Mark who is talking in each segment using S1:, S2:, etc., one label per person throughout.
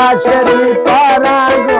S1: আকাশেরই তারাগুলো আকাশেরই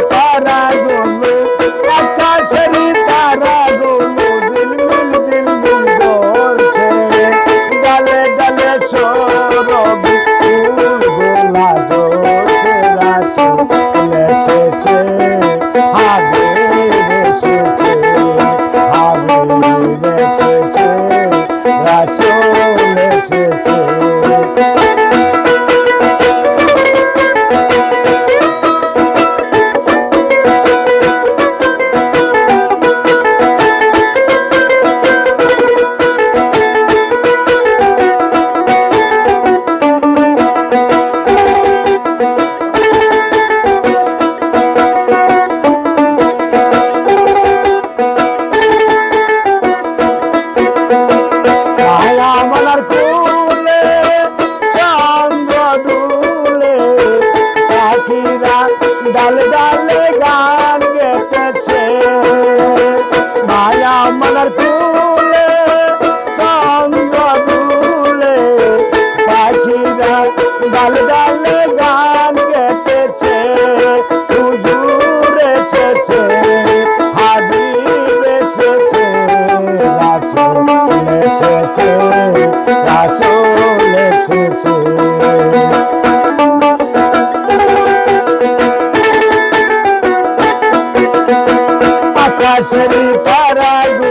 S1: কালদা caralho!